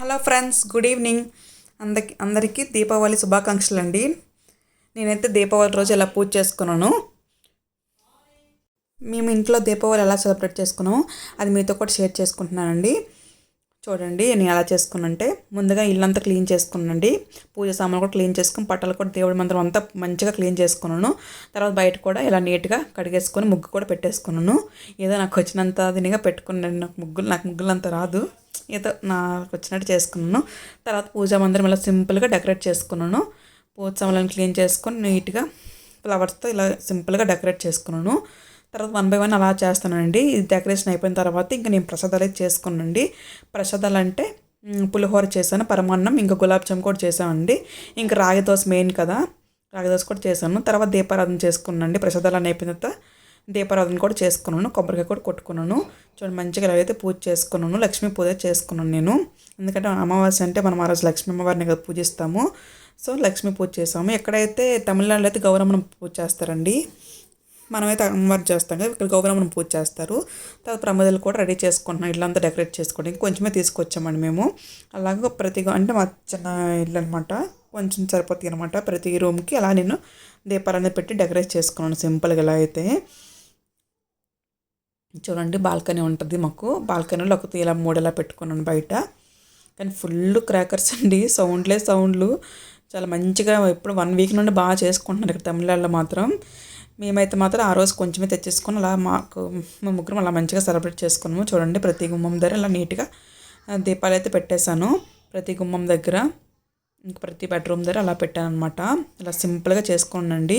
Hello friends good evening. అందరికి అందరికీ దీపావళి శుభాకాంక్షలు అండి నేనైతే దీపావళి రోజు ఎలా పూజ చేసుకున్నాను మేము ఇంట్లో దీపావళి ఎలా సెలబ్రేట్ చేసుకున్నాము అది మీతో కూడా షేర్ చేసుకుంటున్నానండి. చూడండి నేను ఎలా చేసుకున్నంటే ముందుగా ఇల్లంతా క్లీన్ చేసుకున్నానండి. పూజ సామాన్లు కూడా క్లీన్ చేసుకుని పట్టాలు కూడా దేవుడి మందిరం అంతా మంచిగా క్లీన్ చేసుకున్నాను. తర్వాత బయట కూడా ఇలా నీట్గా కడిగేసుకొని ముగ్గు కూడా పెట్టేసుకున్నాను. ఏదో నాకు వచ్చినంత దీనిగా పెట్టుకున్నాను నాకు ముగ్గులు నాకు ముగ్గులు అంత రాదు. ఏదో నాకు వచ్చినట్టు చేసుకున్నాను. తర్వాత పూజా మందిరం ఇలా సింపుల్గా డెకరేట్ చేసుకున్నాను. పూజ క్లీన్ చేసుకొని నీట్గా ఫ్లవర్స్తో ఇలా సింపుల్గా డెకరేట్ చేసుకున్నాను. తర్వాత వన్ బై వన్ అలా చేస్తానండి. ఇది డెకరేషన్ అయిపోయిన తర్వాత ఇంకా నేను ప్రసాదాలు అయితే చేసుకున్నానండి. ప్రసాదాలు అంటే పులిహోర చేశాను పరమాన్నం ఇంకా గులాబ్ జామ్ కూడా చేశామండి. ఇంకా రాగి దోశ మెయిన్ కదా రాగి దోశ కూడా చేశాను. తర్వాత దీపారాధన చేసుకున్నానండి. ప్రసాదాలు అయిపోయిన తర్వాత దీపారాధన కూడా చేసుకున్నాను కొబ్బరికాయ కూడా కొట్టుకున్నాను. చూడండి మంచిగా అయితే పూజ చేసుకున్నాను లక్ష్మీ పూజ చేసుకున్నాను నేను. ఎందుకంటే అమావాస్య అంటే మనం ఆ రోజు లక్ష్మీ అమ్మవారిని కదా పూజిస్తాము. సో లక్ష్మీ పూజ చేసాము. ఎక్కడైతే తమిళనాడులో అయితే గౌరమ్మను పూజ చేస్తారండి మనమైతే అమ్మవారు చేస్తాం కదా ఇక్కడ గౌరమ్మను పూజ చేస్తారు. తర్వాత ప్రమదలు కూడా రెడీ చేసుకుంటున్నాం ఇల్లంతా డెకరేట్ చేసుకోవడానికి. కొంచెమే తీసుకొచ్చామండి మేము. అలాగే ప్రతి అంటే మా చిన్న ఇల్లు అనమాట కొంచెం సరిపోతుంది అనమాట ప్రతి రూమ్కి అలా నేను దీపాలన్నీ పెట్టి డెకరేట్ చేసుకున్నాను సింపుల్గా ఇలా అయితే. చూడండి బాల్కనీ ఉంటుంది మాకు. బాల్కనీలో ఒక ఇలా మూడేలా పెట్టుకున్నాను బయట. కానీ ఫుల్ క్రాకర్స్ అండి సౌండ్లే సౌండ్లు. చాలా మంచిగా ఇప్పుడు వన్ వీక్ నుండి బాగా చేసుకుంటున్నారు ఇక్కడ తమిళనాడులో మాత్రం. మేమైతే మాత్రం ఆ రోజు కొంచెమే తెచ్చేసుకొని అలా మాకు మా ముగ్గురం అలా మంచిగా సెలబ్రేట్ చేసుకున్నాము. చూడండి ప్రతి గుమ్మం దగ్గర అలా నీట్గా దీపాలు అయితే పెట్టేశాను ప్రతి గుమ్మం దగ్గర. ఇంక ప్రతి బెడ్రూమ్ దగ్గర అలా పెట్టాను అనమాట ఇలా సింపుల్గా చేసుకోండి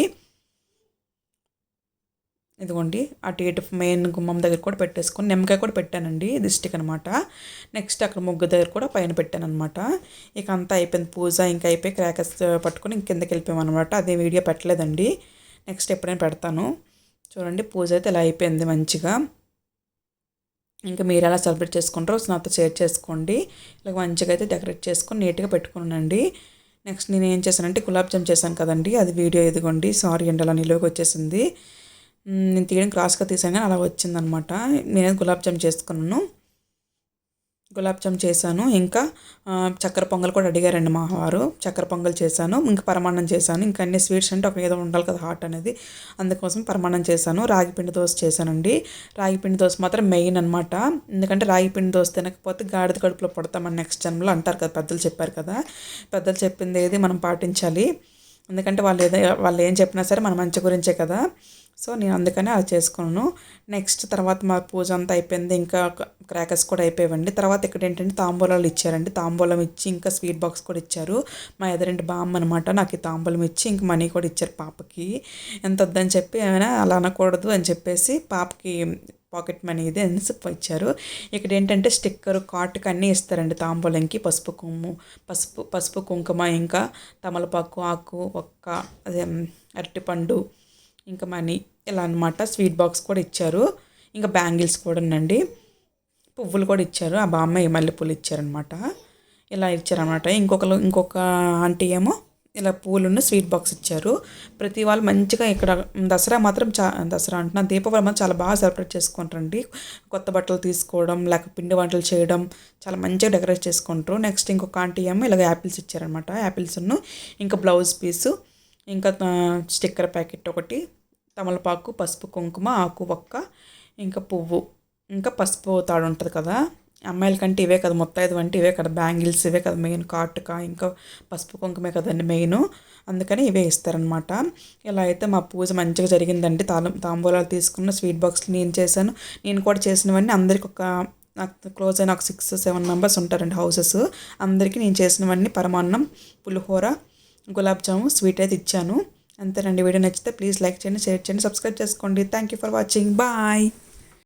ఇదిగోండి అటు ఇటు మెయిన్ గుమ్మం దగ్గర కూడా పెట్టేసుకొని నిమ్మకాయ కూడా పెట్టానండి దిష్టికి అనమాట నెక్స్ట్ అక్కడ ముగ్గు దగ్గర కూడా పైన పెట్టాను అనమాట ఇక అంతా అయిపోయింది పూజ ఇంకా అయిపోయి క్రాకర్స్ పట్టుకొని ఇంకెందుకు వెళ్ళిపోయామన్నమాట. అదే వీడియో పెట్టలేదండి. నెక్స్ట్ ఎప్పుడైనా పెడతాను. చూడండి పూజ అయితే ఇలా అయిపోయింది మంచిగా. ఇంకా మీరు ఎలా సెలబ్రేట్ చేసుకుంటారో నాతో షేర్ చేసుకోండి. ఇలా మంచిగా అయితే డెకరేట్ చేసుకొని నీట్గా పెట్టుకున్నానండి. నెక్స్ట్ నేను ఏం చేశానంటే గులాబ్ జామ్ చేశాను కదండి అది వీడియో ఎదుగోండి సారీ అండి అలా నిలువకి వచ్చేసింది. నేను తీయడం క్రాస్గా తీసాను కానీ అలా వచ్చిందనమాట. నేను గులాబ్ జామ్ చేసుకున్నాను. గులాబ్ జామ్ చేశాను. ఇంకా చక్కెర పొంగల్ కూడా అడిగారండి మా వారు. చక్కెర పొంగల్ చేశాను. ఇంకా పరమాన్నం చేశాను. ఇంకా అన్ని స్వీట్స్ అంటే ఒక ఏదో ఉండాలి కదా హాట్ అనేది. అందుకోసం పరమాన్నం చేశాను. రాగి పిండి దోశ చేశానండి. రాగి పిండి దోశ మాత్రం మెయిన్ అనమాట ఎందుకంటే రాగి పిండి దోశ తినకపోతే గాడిద కడుపులో పడతామని నెక్స్ట్ జన్మలో అంటారు కదా పెద్దలు చెప్పారు కదా. పెద్దలు చెప్పింది ఏది మనం పాటించాలి. ఎందుకంటే వాళ్ళు ఏదో వాళ్ళు ఏం చెప్పినా సరే మన మంచి గురించే కదా. సో నేను అందుకనే అది చేసుకున్నాను. నెక్స్ట్ తర్వాత మా పూజ అంతా అయిపోయింది. ఇంకా క్రాకర్స్ కూడా అయిపోయావండి. తర్వాత ఇక్కడ ఏంటంటే తాంబూలాలు ఇచ్చారండి. తాంబూలం ఇచ్చి ఇంకా స్వీట్ బాక్స్ కూడా ఇచ్చారు. మా ఎదురింటి బామ్మ అనమాట నాకు ఈ తాంబూలం ఇచ్చి ఇంక మనీ కూడా ఇచ్చారు పాపకి. ఎంత వద్దని చెప్పి ఏమైనా అలా అనకూడదు అని చెప్పేసి పాపకి పాకెట్ మనీ ఇది ఇచ్చారు. ఇక్కడ ఏంటంటే స్టిక్కర్ కాటుకు అన్నీ ఇస్తారండి తాంబూలంకి. పసుపు కొమ్ము పసుపు పసుపు కుంకుమ ఇంకా తమలపాకు ఆకు ఒక్క అదే అరటిపండు ఇంకా మనీ ఇలా అనమాట స్వీట్ బాక్స్ కూడా ఇచ్చారు. ఇంకా బ్యాంగిల్స్ కూడా ఉండండి పువ్వులు కూడా ఇచ్చారు. ఆ బామ్మ మల్లెపూలు ఇచ్చారనమాట ఇలా ఇచ్చారనమాట ఇంకొకరు ఇంకొక ఆంటీ ఏమో ఇలా పూలున్న స్వీట్ బాక్స్ ఇచ్చారు. ప్రతి వాళ్ళు మంచిగా ఇక్కడ దసరా మాత్రం చా దసరా అంటున్నా దీపావళి మాత్రం చాలా బాగా సెలబ్రేట్ చేసుకుంటారండి. కొత్త బట్టలు తీసుకోవడం లేక పిండి వంటలు చేయడం చాలా మంచిగా డెకరేట్ చేసుకుంటారు. నెక్స్ట్ ఇంకొక ఆంటీ ఏమో ఇలాగ యాపిల్స్ ఇచ్చారనమాట యాపిల్స్ను ఇంకా బ్లౌజ్ పీసు ఇంకా స్టిక్కర్ ప్యాకెట్ ఒకటి తమలపాకు పసుపు కుంకుమ ఆకు ఒక్క ఇంకా పువ్వు ఇంకా పసుపు తాడు ఉంటుంది కదా. అమ్మాయిల కంటే ఇవే కదా మొత్తం వంటి ఇవే కదా బ్యాంగిల్స్ ఇవే కదా మెయిన్ కాటుక ఇంకా పసుపు కుంకుమే కదండి మెయిన్ అందుకని ఇవే ఇస్తారనమాట ఇలా అయితే మా పూజ మంచిగా జరిగిందండి. తాళం తాంబూలాలు తీసుకున్న స్వీట్ బాక్స్లు నేను చేశాను. నేను కూడా చేసినవన్నీ అందరికి ఒక నాకు క్లోజ్ అయిన ఒక సిక్స్ సెవెన్ మెంబర్స్ ఉంటారండి హౌసెస్ అందరికీ నేను చేసినవన్నీ పరమాన్నం పులిహోర గులాబ్ జాము స్వీట్ అయితే ఇచ్చాను. అంతేనండి. వీడియో నచ్చితే ప్లీజ్ లైక్ చేయండి షేర్ చేయండి సబ్స్క్రైబ్ చేసుకోండి. Thank you for watching bye